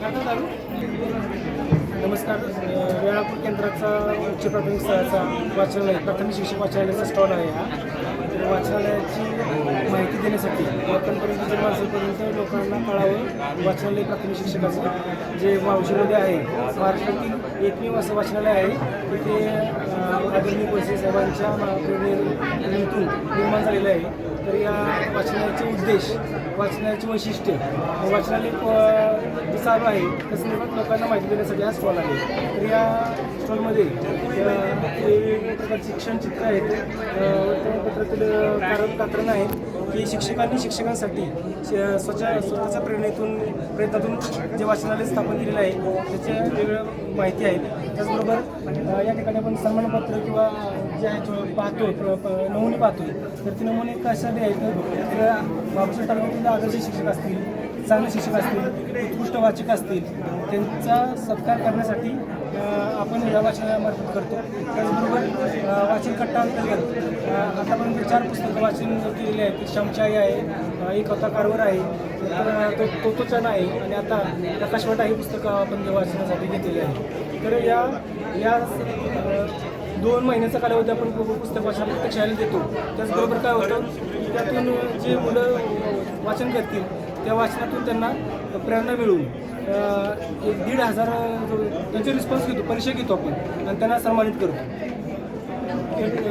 नमस्कार. वेळापूर केंद्राचा उच्च प्राथमिक स्तराचा वाचनालय प्राथमिक शिक्षक वाचनालयाचा स्टॉल आहे हा. वाचनालयाची माहिती देण्यासाठी लोकांपर्यंत जर माणसांपर्यंत लोकांना कळावं. वाचनालय प्राथमिक शिक्षकाचं जे मावशीमध्ये आहे महाराष्ट्रातील एकमेव असं वाचनालय आहे. तिथे अ, आदरणीय वळसे साहेबांच्या मा- निर्माण झालेलं आहे. तर या वाचनाचे उद्देश वाचनाचे वैशिष्ट्य वाचनालय चालू आहे त्या संदर्भात लोकांना माहिती देण्यासाठी हा स्टॉल आहे. तर या स्टॉलमध्ये अ, वेगवेगळ्या प्रकारचे क्षणचित्र आहेत वर्तमानपत्रातील कारण कात्रण आहेत की शिक्षकांनी शिक्षकांसाठी श- स्वतः स्वतःच्या प्रेरणेतून प्रयत्नातून जे वाचनालय स्थापन केलेलं आहे त्याच्या वेगवेगळ्या माहिती आहेत. त्याचबरोबर या ठिकाणी आपण सन्मानपत्र किंवा जे आहे पाहतो प- नमुने पाहतो तर ते नमुने कशासाठी आहेत. तर बाबासाहेब तालुक्यातील आदर्श शिक्षक असतील चांगले शिक्षक असतील उत्कृष्ट वाचक असतील त्यांचा सत्कार करण्यासाठी या वाचनामार्फत करतो. त्याचबरोबर वाचन कट्टा अंतर्गत आतापर्यंत चार पुस्तकं वाचन केलेली आहेत. श्यामची आहे एक होता कारवर आहे तर तो तोतोचान आहे आणि आता प्रकाशवाटा ही पुस्तकं आपण वाचनासाठी घेतलेली आहे तर या या दोन महिन्याचा कालावधी आपण पुस्तक वाचन प्रत्येक शाळेला देतो. त्याचबरोबर काय होतं त्यातून जे मुलं वाचन करतील त्या वाचनातून त्यांना प्रेरणा मिळून एक दीड हजार जो- त्यांचे रिस्पॉन्स घेतो परीक्षा घेतो आपण आणि त्यांना सन्मानित करतो.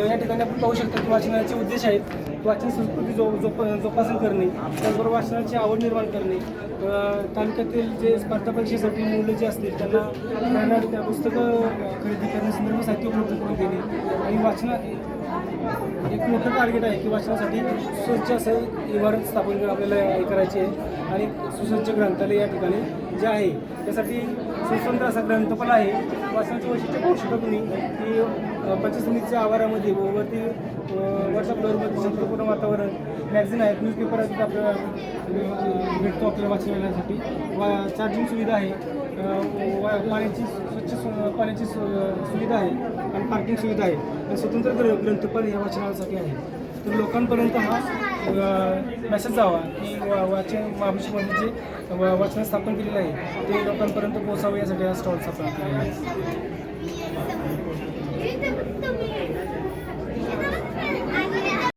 या ठिकाणी आपण पाहू शकतो की वाचनाचे उद्देश आहेत वाचन संस्कृती जो जोप जोपासन करणे त्याचबरोबर वाचनाची आवड निर्माण करणे तालुक्यातील जे स्पर्धा परीक्षेसाठी मुलं जे असतील त्यांना त्यांना त्या पुस्तकं खरेदी करण्यासंदर्भात साहित्य उपलब्ध करून देणे. आणि वाचना एक मोठं टार्गेट आहे की वाचनासाठी स्वच्छ असं इमारत स्थापन आपल्याला हे करायची आहे. आणि सुसज्ज ग्रंथालय या ठिकाणी जे आहे त्यासाठी सुस्वतंत्र असा ग्रंथ पण आहे. वाचनाचं वैशिष्ट्य पाहू शकता तुम्ही की पंचसमितीच्या आवारामध्ये व वरती व्हॉट्सअप वरच्या फ्लोअरमध्ये पूर्ण वातावरण. मॅगझिन आहेत न्यूजपेपर आहेत आपल्याला भेटतो आपल्याला वाचनालयासाठी वा चार्जिंग सुविधा आहे. वा- पाण्याची स्वच्छ सु- पाण्याची सु- सुविधा आहे आणि पार्किंग सुविधा आहे. आणि स्वतंत्र ग्र ग्रंथपाल या वाचनासाठी आहे तर लोकांपर्यंत हा मेसेज जावा की वा- वाचन महाबळेश्वरमध्ये जे म्हणजे वा- वाचन स्थापन केलेलं आहे. ते लोकांपर्यंत पोहोचावं यासाठी हा स्टॉल स्थापन केलेला आहे.